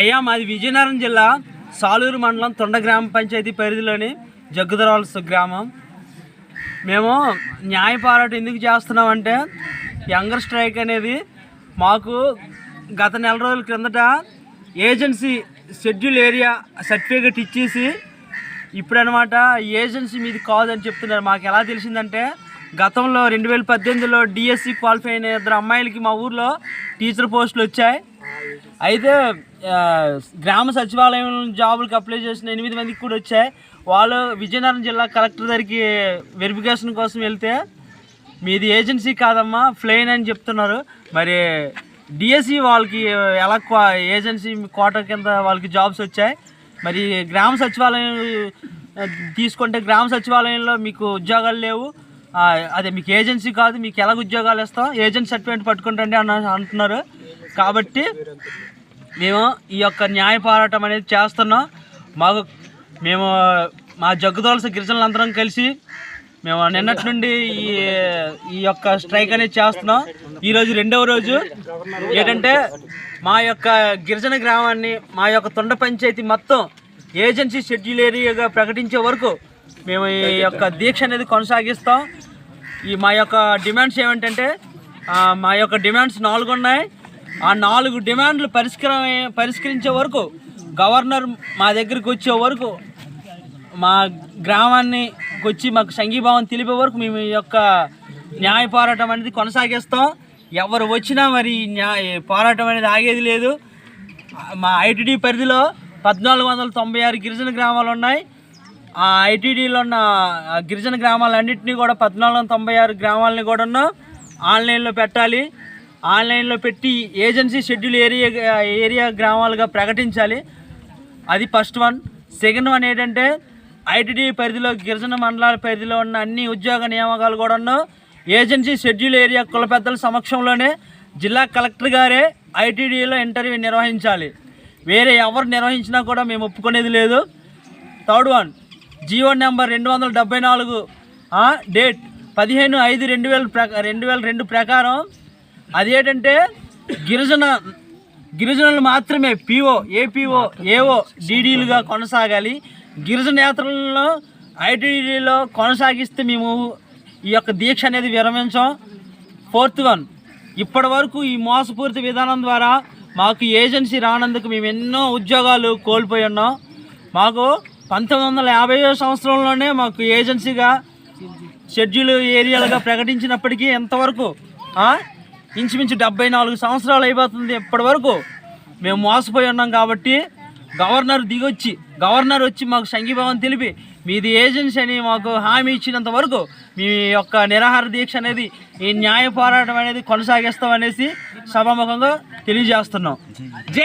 అయ్యా మాది విజయనగరం జిల్లా సాలూరు మండలం తొండ గ్రామ పంచాయతీ పరిధిలోని జగ్గుదరాల్స్ గ్రామం. మేము న్యాయ పోరాటం ఎందుకు చేస్తున్నామంటే యంగర్ స్ట్రైక్ అనేది మాకు గత నెల రోజుల క్రిందట ఏజెన్సీ షెడ్యూల్ ఏరియా సర్టిఫికేట్ ఇచ్చేసి ఇప్పుడనమాట ఏజెన్సీ మీది కాదని చెప్తున్నారు. మాకు ఎలా తెలిసిందంటే గతంలో రెండు వేల పద్దెనిమిదిలో డిఎస్సి క్వాలిఫై అయిన ఇద్దరు అమ్మాయిలకి మా ఊర్లో టీచర్ పోస్టులు వచ్చాయి. అయితే గ్రామ సచివాలయం జాబులకు అప్లై చేసిన ఎనిమిది మందికి కూడా వచ్చాయి. వాళ్ళు విజయనగరం జిల్లా కలెక్టర్ దగ్గరికి వెరిఫికేషన్ కోసం వెళ్తే మీది ఏజెన్సీ కాదమ్మా ఫ్లెయిన్ అని చెప్తున్నారు. మరి డిఎస్సి వాళ్ళకి ఎలా ఏజెన్సీ కోట కింద వాళ్ళకి జాబ్స్ వచ్చాయి. మరి గ్రామ సచివాలయం తీసుకుంటే గ్రామ సచివాలయంలో మీకు ఉద్యోగాలు లేవు. అదే మీకు ఏజెన్సీ కాదు మీకు ఎలాగ ఉద్యోగాలు ఇస్తాం? ఏజెంట్ సర్టిఫికేట్ పట్టుకుంటండి అని అంటున్నారు. కాబట్టి మేము ఈ యొక్క న్యాయ పోరాటం అనేది చేస్తున్నాం. మాకు మేము మా జగ్గుదోలస గిరిజనులందరం కలిసి మేము నిన్నటి నుండి ఈ ఈ యొక్క స్ట్రైక్ అనేది చేస్తున్నాం. ఈరోజు రెండవ రోజు. ఏంటంటే మా యొక్క గిరిజన గ్రామాన్ని మా యొక్క తొండ పంచాయతీ మొత్తం ఏజెన్సీ షెడ్యూల్ ఏరియాగా ప్రకటించే వరకు మేము ఈ యొక్క దీక్ష అనేది కొనసాగిస్తాం. ఈ మా యొక్క డిమాండ్స్ ఏమిటంటే మా యొక్క డిమాండ్స్ నాలుగు ఉన్నాయి ఆ నాలుగు డిమాండ్లు పరిష్కర పరిష్కరించే వరకు గవర్నర్ మా దగ్గరికి వచ్చే వరకు మా గ్రామాన్ని వచ్చి మాకు సంఘీభావం తెలిపే వరకు మేము ఈ యొక్క న్యాయ పోరాటం అనేది కొనసాగిస్తాం. ఎవరు వచ్చినా మరి న్యాయ పోరాటం అనేది ఆగేది లేదు. మా ఐటీడీ పరిధిలో పద్నాలుగు వందల తొంభై ఆరు గిరిజన గ్రామాలు ఉన్నాయి. ఆ ఐటీడీలో ఉన్న గిరిజన గ్రామాలన్నింటినీ కూడా పద్నాలుగు వందల తొంభై ఆరు గ్రామాలని కూడా ఆన్లైన్లో పెట్టాలి. ఆన్లైన్లో పెట్టి ఏజెన్సీ షెడ్యూల్ ఏరియా ఏరియా గ్రామాలుగా ప్రకటించాలి. అది ఫస్ట్ వన్. సెకండ్ వన్ ఏంటంటే ఐటీడీ పరిధిలో గిరిజన మండలాల పరిధిలో ఉన్న అన్ని ఉద్యోగ నియామకాలు కూడా ఏజెన్సీ షెడ్యూల్ ఏరియా కుల పెద్దల సమక్షంలోనే జిల్లా కలెక్టర్ గారే ఐటీడీలో ఇంటర్వ్యూ నిర్వహించాలి. వేరే ఎవరు నిర్వహించినా కూడా మేము ఒప్పుకునేది లేదు. Third one. జియో నెంబర్ రెండు వందల డెబ్బై నాలుగు. డేట్ పదిహేను ఐదు రెండు వేల ప్రకా రెండు వేల రెండు ప్రకారం అదేంటంటే గిరిజన గిరిజనులు మాత్రమే పిఓ ఏపీఓ ఏఓ డీడీలుగా కొనసాగాలి. గిరిజన యాత్రలలో ఐటీడీలో కొనసాగిస్తే మేము ఈ యొక్క దీక్ష అనేది విరమించాం. ఫోర్త్ వన్ ఇప్పటి వరకు ఈ మోసపూరిత విధానం ద్వారా మాకు ఏజెన్సీ రానందుకు మేము ఎన్నో ఉద్యోగాలు కోల్పోయి ఉన్నాం. మాకు పంతొమ్మిది వందల యాభై సంవత్సరంలోనే మాకు ఏజెన్సీగా షెడ్యూల్ ఏరియాలుగా ప్రకటించినప్పటికీ ఎంతవరకు ఇంచుమించు డెబ్బై నాలుగు సంవత్సరాలు అయిపోతుంది ఇప్పటి వరకు. మేము మోసపోయి ఉన్నాం కాబట్టి గవర్నర్ దిగొచ్చి గవర్నర్ వచ్చి మాకు సంఘీభావం తెలిపి మీది ఏజెన్సీ అని మాకు హామీ ఇచ్చినంత వరకు మీ యొక్క నిరాహార దీక్ష అనేది ఈ న్యాయ పోరాటం అనేది కొనసాగిస్తాం అనేసి సభాముఖంగా తెలియజేస్తున్నాం. జై